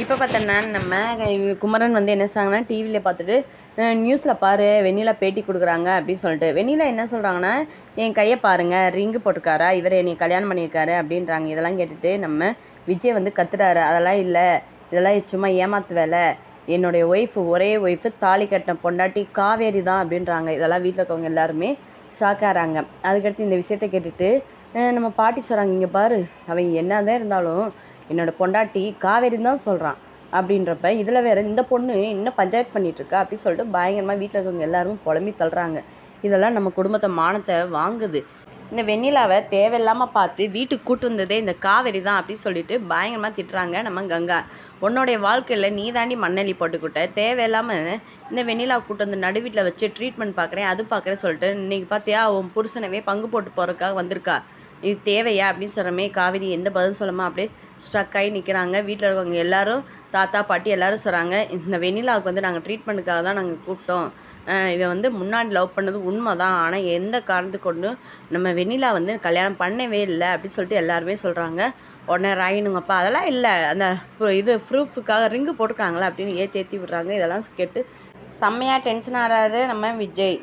இப்போ பார்த்தோன்னா நம்ம குமரன் வந்து என்ன சொன்னாங்கன்னா டிவியில் பார்த்துட்டு நியூஸில் பாரு வெண்ணிலா பேட்டி கொடுக்குறாங்க அப்படின்னு சொல்லிட்டு. வெண்ணிலா என்ன சொல்கிறாங்கன்னா என் கையை பாருங்க ரிங்கு போட்டிருக்காரா? இவர் என்னை கல்யாணம் பண்ணியிருக்காரு அப்படின்றாங்க. இதெல்லாம் கேட்டுட்டு நம்ம விஜய் வந்து கத்துறாரு. அதெல்லாம் இல்லை இதெல்லாம் சும்மா ஏமாத்து வேலை. என்னுடைய ஒய்ஃப் ஒரே ஒய்ஃப் தாலி கட்டின பொண்டாட்டி காவேரி தான் அப்படின்றாங்க. இதெல்லாம் வீட்டில் இருக்கவங்க எல்லாருமே ஷாக் ஆகிறாங்க அதுக்கடுத்து இந்த விஷயத்த கேட்டுட்டு நம்ம பாட்டி சொல்கிறாங்க இங்கே பாரு. அவன் என்னதான் இருந்தாலும் என்னோட பொண்டாட்டி காவேரின்னு தான் சொல்கிறான் அப்படின்றப்ப இதில் வேற இந்த பொண்ணு இன்னும் பஞ்சாயத்து பண்ணிட்டு இருக்கா அப்படின்னு சொல்லிட்டு பயங்கரமாக வீட்டில் இருக்கவங்க எல்லாரும் புலம்பி தள்ளுறாங்க. இதெல்லாம் நம்ம குடும்பத்தை மானத்தை வாங்குது. இந்த வெண்ணிலாவை தேவையில்லாமல் பார்த்து வீட்டுக்கு கூட்டு வந்ததே இந்த காவேரி தான் அப்படின்னு சொல்லிட்டு பயங்கரமாக திட்டுறாங்க நம்ம கங்கா. உன்னோடைய வாழ்க்கையில் நீ தாண்டி மண்ணெல்லி போட்டுக்கிட்ட. தேவையில்லாமல் இந்த வெண்ணிலா கூட்டு வந்து நடு வீட்டில் வச்சு ட்ரீட்மெண்ட் பார்க்குறேன் அது பார்க்குறேன் சொல்லிட்டு இன்னைக்கு பார்த்தியா உன் புருஷனவே பங்கு போட்டு போகிறதுக்காக வந்திருக்கா. இது தேவையா அப்படின்னு சொல்கிறமே காவேரி எந்த பதில் சொல்லாமல் அப்படியே ஸ்ட்ரக் ஆகி நிற்கிறாங்க வீட்டில் இருக்கவங்க எல்லாரும் தாத்தா பாட்டி எல்லாரும் சொல்கிறாங்க இந்த வெண்ணிலாவுக்கு வந்து நாங்கள் ட்ரீட்மெண்ட்டுக்காக தான் நாங்கள் கூப்பிட்டோம். இவன் வந்து முன்னாடி லவ் பண்ணது உண்மை தான் ஆனால் எந்த காரணத்து கொண்டும் நம்ம வெண்ணிலா வந்து கல்யாணம் பண்ணவே இல்லை அப்படின்னு சொல்லிட்டு எல்லாருமே சொல்கிறாங்க உடனே ராயினுங்கப்பா அதெல்லாம் இல்லை. அந்த இது ப்ரூஃபுக்காக ரிங்கு போட்டிருக்காங்களா அப்படின்னு ஏற்றி ஏற்றி விடுறாங்க. இதெல்லாம் கேட்டு செம்மையாக டென்ஷன் ஆகிறாரு நம்ம விஜய்.